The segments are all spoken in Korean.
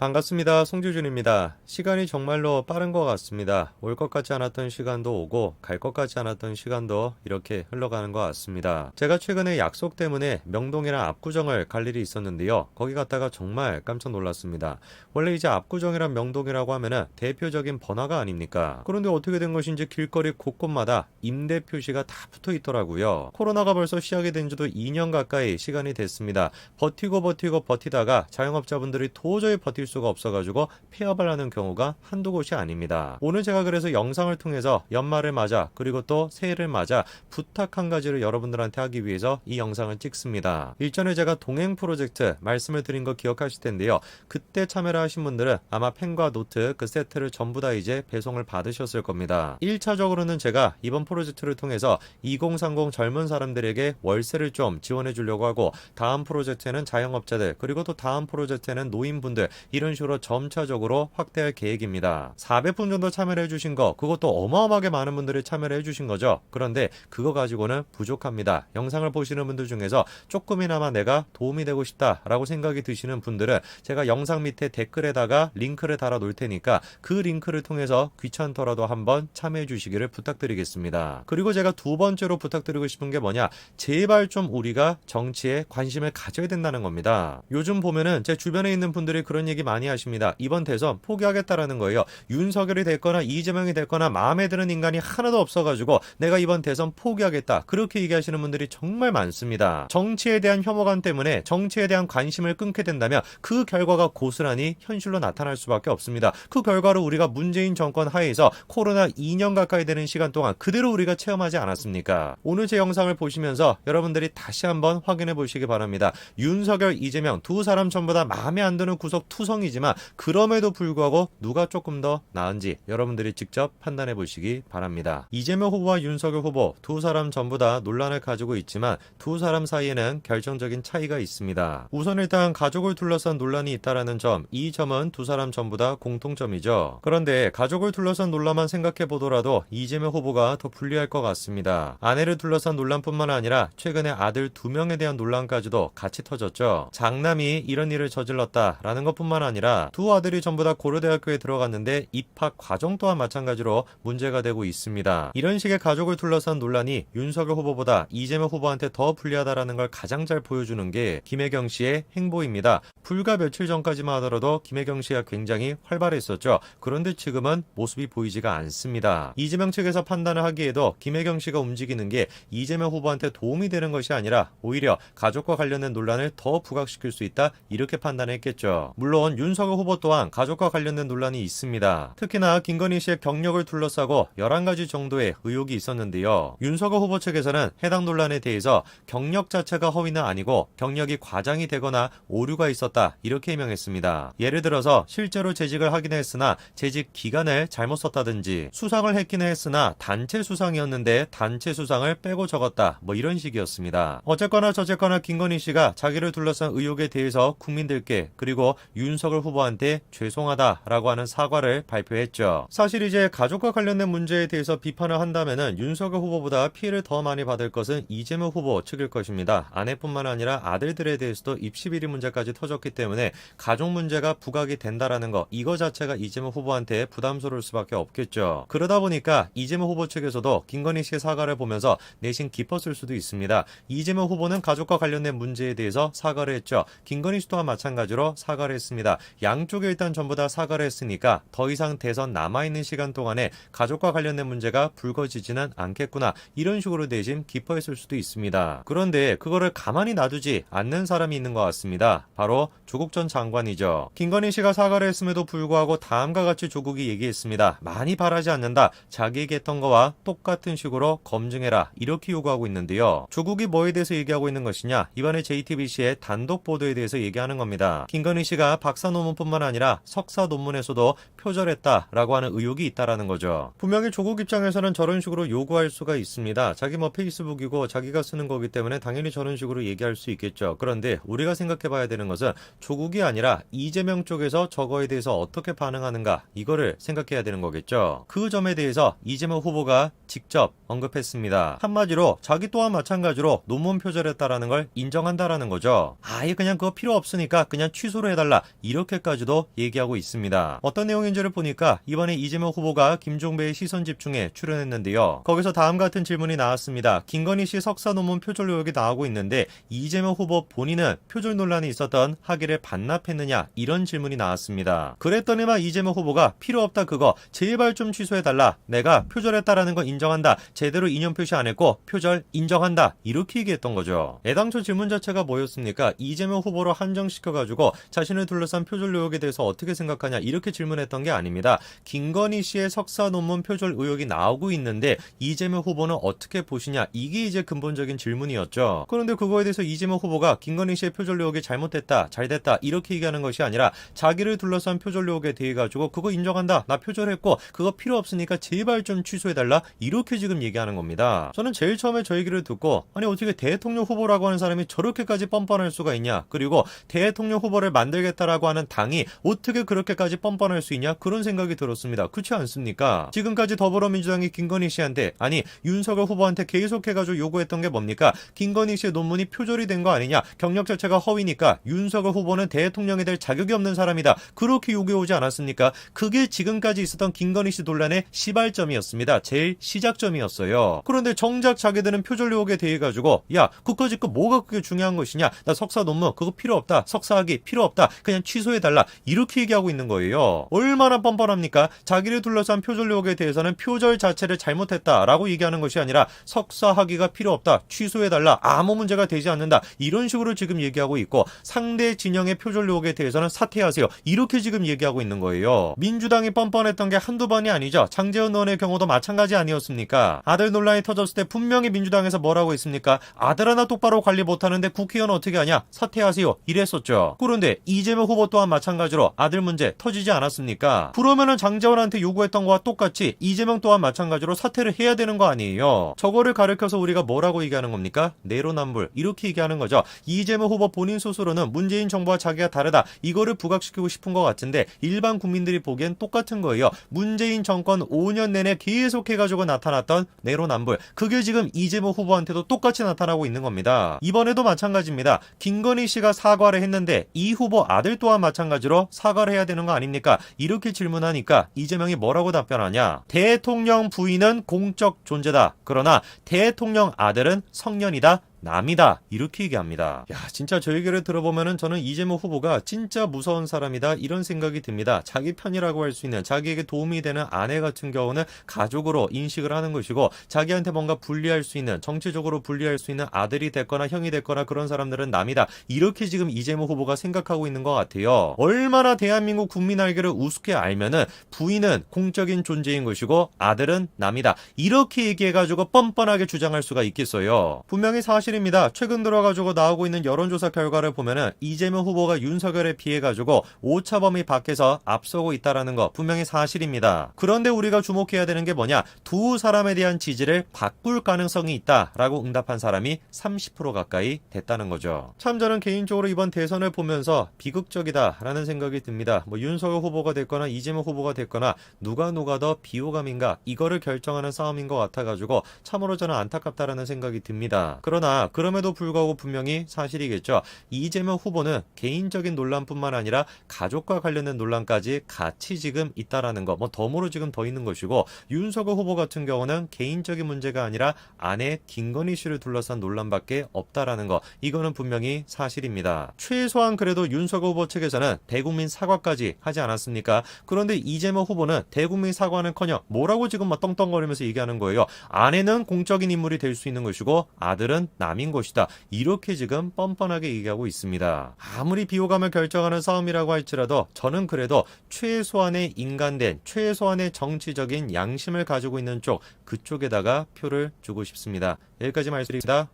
반갑습니다. 송주준입니다. 시간이 정말로 빠른 것 같습니다. 올 것 같지 않았던 시간도 오고 갈 것 같지 않았던 시간도 이렇게 흘러가는 것 같습니다. 제가 최근에 약속 때문에 명동이랑 압구정을 갈 일이 있었는데요. 거기 갔다가 정말 깜짝 놀랐습니다. 원래 이제 압구정이랑 명동이라고 하면은 대표적인 번화가 아닙니까? 그런데 어떻게 된 것인지 길거리 곳곳마다 임대 표시가 다 붙어 있더라고요. 코로나가 벌써 시작이 된 지도 2년 가까이 시간이 됐습니다. 버티고 버티고 버티다가 자영업자분들이 도저히 버틸 수가 없어가지고 폐업을 하는 경우가 한두 곳이 아닙니다. 오늘 제가 그래서 영상을 통해서 연말을 맞아 그리고 또 새해를 맞아 부탁 한 가지를 여러분들한테 하기 위해서 이 영상을 찍습니다. 일전에 제가 동행 프로젝트 말씀을 드린 거 기억하실 텐데요. 그때 참여를 하신 분들은 아마 펜과 노트 그 세트를 전부 다 이제 배송을 받으셨을 겁니다. 1차적으로는 제가 이번 프로젝트를 통해서 2030 젊은 사람들에게 월세를 좀 지원해 주려고 하고 다음 프로젝트에는 자영업자들 그리고 또 다음 프로젝트에는 노인분들 이런 식으로 점차적으로 확대할 계획입니다. 400분 정도 참여를 해주신 거 그것도 어마어마하게 많은 분들이 참여를 해주신 거죠. 그런데 그거 가지고는 부족합니다. 영상을 보시는 분들 중에서 조금이나마 내가 도움이 되고 싶다라고 생각이 드시는 분들은 제가 영상 밑에 댓글에다가 링크를 달아 놓을 테니까 그 링크를 통해서 귀찮더라도 한번 참여해 주시기를 부탁드리겠습니다. 그리고 제가 두 번째로 부탁드리고 싶은 게 뭐냐 제발 좀 우리가 정치에 관심을 가져야 된다는 겁니다. 요즘 보면은 제 주변에 있는 분들이 그런 얘기 많이 하십니다. 이번 대선 포기하겠다라는 거예요. 윤석열이 됐거나 이재명이 됐거나 마음에 드는 인간이 하나도 없어가지고 내가 이번 대선 포기하겠다. 그렇게 얘기하시는 분들이 정말 많습니다. 정치에 대한 혐오감 때문에 정치에 대한 관심을 끊게 된다면 그 결과가 고스란히 현실로 나타날 수밖에 없습니다. 그 결과로 우리가 문재인 정권 하에서 코로나 2년 가까이 되는 시간 동안 그대로 우리가 체험하지 않았습니까? 오늘 제 영상을 보시면서 여러분들이 다시 한번 확인해 보시기 바랍니다. 윤석열, 이재명 두 사람 전부 다 마음에 안 드는 구석 투성 이지만 그럼에도 불구하고 누가 조금 더 나은지 여러분들이 직접 판단해 보시기 바랍니다. 이재명 후보와 윤석열 후보 두 사람 전부 다 논란을 가지고 있지만 두 사람 사이에는 결정적인 차이가 있습니다. 우선 일단 가족을 둘러싼 논란이 있다라는 점, 이 점은 두 사람 전부 다 공통점이죠. 그런데 가족을 둘러싼 논란만 생각해 보더라도 이재명 후보가 더 불리할 것 같습니다. 아내를 둘러싼 논란뿐만 아니라 최근에 아들 두 명에 대한 논란까지도 같이 터졌죠. 장남이 이런 일을 저질렀다라는 것뿐만 아니라 두 아들이 전부 다 고려대학교에 들어갔는데 입학 과정 또한 마찬가지로 문제가 되고 있습니다. 이런 식의 가족을 둘러싼 논란이 윤석열 후보보다 이재명 후보한테 더 불리하다라는 걸 가장 잘 보여주는 게 김혜경 씨의 행보입니다. 불과 며칠 전까지만 하더라도 김혜경 씨가 굉장히 활발했었죠. 그런데 지금은 모습이 보이지가 않습니다. 이재명 측에서 판단을 하기에도 김혜경 씨가 움직이는 게 이재명 후보한테 도움이 되는 것이 아니라 오히려 가족과 관련된 논란을 더 부각시킬 수 있다 이렇게 판단했겠죠. 물론 윤석열 후보 또한 가족과 관련된 논란이 있습니다. 특히나 김건희 씨의 경력을 둘러싸고 11가지 정도의 의혹이 있었는데요. 윤석열 후보 측에서는 해당 논란에 대해서 경력 자체가 허위는 아니고 경력이 과장이 되거나 오류가 있었다 이렇게 해명했습니다. 예를 들어서 실제로 재직을 하긴 했으나 재직 기간을 잘못 썼다든지 수상을 했기는 했으나 단체 수상이었는데 단체 수상을 빼고 적었다 뭐 이런 식이었습니다. 어쨌거나 저쨌거나 김건희 씨가 자기를 둘러싼 의혹에 대해서 국민들께 그리고 윤 석열 후보한테 죄송하다라고 하는 사과를 발표했죠. 사실 이제 가족과 관련된 문제에 대해서 비판을 한다면은 윤석열 후보보다 피해를 더 많이 받을 것은 이재명 후보 측일 것입니다. 아내뿐만 아니라 아들들에 대해서도 입시 비리 문제까지 터졌기 때문에 가족 문제가 부각이 된다라는 거 이거 자체가 이재명 후보한테 부담스러울 수밖에 없겠죠. 그러다 보니까 이재명 후보 측에서도 김건희 씨의 사과를 보면서 내심 기뻤을 수도 있습니다. 이재명 후보는 가족과 관련된 문제에 대해서 사과를 했죠. 김건희 씨 또한 마찬가지로 사과를 했습니다. 양쪽에 일단 전부 다 사과를 했으니까 더 이상 대선 남아있는 시간 동안에 가족과 관련된 문제가 불거지지는 않겠구나. 이런 식으로 내심 기뻐했을 수도 있습니다. 그런데 그거를 가만히 놔두지 않는 사람이 있는 것 같습니다. 바로 조국 전 장관이죠. 김건희 씨가 사과를 했음에도 불구하고 다음과 같이 조국이 얘기했습니다. 많이 바라지 않는다. 자기에게 했던 거와 똑같은 식으로 검증해라. 이렇게 요구하고 있는데요. 조국이 뭐에 대해서 얘기하고 있는 것이냐? 이번에 JTBC의 단독 보도에 대해서 얘기하는 겁니다. 김건희 씨가 박사 논문뿐만 아니라 석사 논문에서도 표절했다라고 하는 의혹이 있다라는 거죠. 분명히 조국 입장에서는 저런 식으로 요구할 수가 있습니다. 자기 뭐 페이스북이고 자기가 쓰는 거기 때문에 당연히 저런 식으로 얘기할 수 있겠죠. 그런데 우리가 생각해 봐야 되는 것은 조국이 아니라 이재명 쪽에서 저거에 대해서 어떻게 반응하는가 이거를 생각해야 되는 거겠죠. 그 점에 대해서 이재명 후보가 직접 언급했습니다. 한마디로 자기 또한 마찬가지로 논문 표절했다라는 걸 인정한다라는 거죠. 아예 그냥 그거 필요 없으니까 그냥 취소를 해달라 이 렇게까지도 얘기하고 있습니다. 어떤 내용인지를 보니까 이번에 이재명 후보가 김종배의 시선 집중에 출연했는데요. 거기서 다음 같은 질문이 나왔습니다. 김건희 씨 석사 논문 표절 의혹이 나오고 있는데 이재명 후보 본인은 표절 논란이 있었던 학위를 반납했느냐 이런 질문이 나왔습니다. 그랬더니만 이재명 후보가 필요 없다 그거 제발 좀 취소해달라. 내가 표절했다라는 거 인정한다. 제대로 인연 표시 안 했고 표절 인정한다. 이렇게 얘기했던 거죠. 애당초 질문 자체가 뭐였습니까? 이재명 후보로 한정시켜가지고 자신을 둘러싼 표절 의혹에 대해서 어떻게 생각하냐 이렇게 질문했던 게 아닙니다. 김건희 씨의 석사 논문 표절 의혹이 나오고 있는데 이재명 후보는 어떻게 보시냐 이게 이제 근본적인 질문이었죠. 그런데 그거에 대해서 이재명 후보가 김건희 씨의 표절 의혹이 잘못됐다, 잘됐다 이렇게 얘기하는 것이 아니라 자기를 둘러싼 표절 의혹에 대해 가지고 그거 인정한다, 나 표절했고 그거 필요 없으니까 제발 좀 취소해달라 이렇게 지금 얘기하는 겁니다. 저는 제일 처음에 저 얘기를 듣고 아니 어떻게 대통령 후보라고 하는 사람이 저렇게까지 뻔뻔할 수가 있냐 그리고 대통령 후보를 만들겠다라고 하는 당이 어떻게 그렇게까지 뻔뻔할 수 있냐 그런 생각이 들었습니다. 그렇지 않습니까? 지금까지 더불어민주당이 김건희 씨한테 아니 윤석열 후보한테 계속해가지고 요구했던 게 뭡니까? 김건희 씨의 논문이 표절이 된 거 아니냐? 경력 자체가 허위니까 윤석열 후보는 대통령이 될 자격이 없는 사람이다. 그렇게 요구해오지 않았습니까? 그게 지금까지 있었던 김건희 씨 논란의 시발점이었습니다. 제일 시작점이었어요. 그런데 정작 자기들은 표절 의혹에 대해 가지고 야 그까짓 거 뭐가 그게 중요한 것이냐? 나 석사 논문 그거 필요 없다. 석사학위 필요 없다. 그냥 취 소해달라. 이렇게 얘기하고 있는 거예요. 얼마나 뻔뻔합니까? 자기를 둘러싼 표절 의혹에 대해서는 표절 자체를 잘못했다라고 얘기하는 것이 아니라 석사 학위가 필요 없다. 취소해달라. 아무 문제가 되지 않는다. 이런 식으로 지금 얘기하고 있고 상대 진영의 표절 의혹에 대해서는 사퇴하세요. 이렇게 지금 얘기하고 있는 거예요. 민주당이 뻔뻔했던 게 한두 번이 아니죠. 장재원 의원의 경우도 마찬가지 아니었습니까? 아들 논란이 터졌을 때 분명히 민주당에서 뭐라고 했습니까? 아들 하나 똑바로 관리 못하는데 국회의원 어떻게 하냐? 사퇴하세요. 이랬었죠. 그런데 이재명 후보 또한 마찬가지로 아들 문제 터지지 않았습니까? 그러면은 장재원한테 요구했던 거와 똑같이 이재명 또한 마찬가지로 사퇴를 해야 되는 거 아니에요? 저거를 가르쳐서 우리가 뭐라고 얘기하는 겁니까? 내로남불 이렇게 얘기하는 거죠. 이재명 후보 본인 스스로는 문재인 정부와 자기가 다르다. 이거를 부각시키고 싶은 것 같은데 일반 국민들이 보기엔 똑같은 거예요. 문재인 정권 5년 내내 계속해가지고 나타났던 내로남불. 그게 지금 이재명 후보한테도 똑같이 나타나고 있는 겁니다. 이번에도 마찬가지입니다. 김건희 씨가 사과를 했는데 이 후보 아들 또한 마찬가지로 사과를 해야 되는 거 아닙니까? 이렇게 질문하니까 이재명이 뭐라고 답변하냐? 대통령 부인은 공적 존재다. 그러나 대통령 아들은 성년이다. 남이다 이렇게 얘기합니다. 야 진짜 저 얘기를 들어보면은 저는 이재명 후보가 진짜 무서운 사람이다 이런 생각이 듭니다. 자기 편이라고 할 수 있는 자기에게 도움이 되는 아내 같은 경우는 가족으로 인식을 하는 것이고 자기한테 뭔가 불리할 수 있는 정치적으로 불리할 수 있는 아들이 됐거나 형이 됐거나 그런 사람들은 남이다 이렇게 지금 이재명 후보가 생각하고 있는 것 같아요. 얼마나 대한민국 국민 알기를 우습게 알면은 부인은 공적인 존재인 것이고 아들은 남이다 이렇게 얘기해가지고 뻔뻔하게 주장할 수가 있겠어요. 분명히 사실 사실입니다. 최근 들어가지고 나오고 있는 여론조사 결과를 보면은 이재명 후보가 윤석열에 비해 가지고 오차범위 밖에서 앞서고 있다라는 거 분명히 사실입니다. 그런데 우리가 주목해야 되는 게 뭐냐? 두 사람에 대한 지지를 바꿀 가능성이 있다라고 응답한 사람이 30% 가까이 됐다는 거죠. 참 저는 개인적으로 이번 대선을 보면서 비극적이다라는 생각이 듭니다. 뭐 윤석열 후보가 됐거나 이재명 후보가 됐거나 누가 누가 더 비호감인가 이거를 결정하는 싸움인 것 같아가지고 참으로 저는 안타깝다라는 생각이 듭니다. 그러나 그럼에도 불구하고 분명히 사실이겠죠. 이재명 후보는 개인적인 논란뿐만 아니라 가족과 관련된 논란까지 같이 지금 있다라는 거, 뭐 덤으로 지금 더 있는 것이고 윤석열 후보 같은 경우는 개인적인 문제가 아니라 아내 김건희 씨를 둘러싼 논란밖에 없다라는 거, 이거는 분명히 사실입니다. 최소한 그래도 윤석열 후보 측에서는 대국민 사과까지 하지 않았습니까? 그런데 이재명 후보는 대국민 사과는커녕 뭐라고 지금 막 떵떵거리면서 얘기하는 거예요. 아내는 공적인 인물이 될 수 있는 것이고 아들은 남인 것이다. 이렇게 지금 뻔뻔하게 얘기하고 있습니다. 아무리 비호감을 결정하는 싸움이라고 할지라도 저는 그래도 최소한의 인간된 최소한의 정치적인 양심을 가지고 있는 쪽 그쪽에다가 표를 주고 싶습니다. 여기까지 말씀드립니다.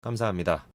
감사합니다.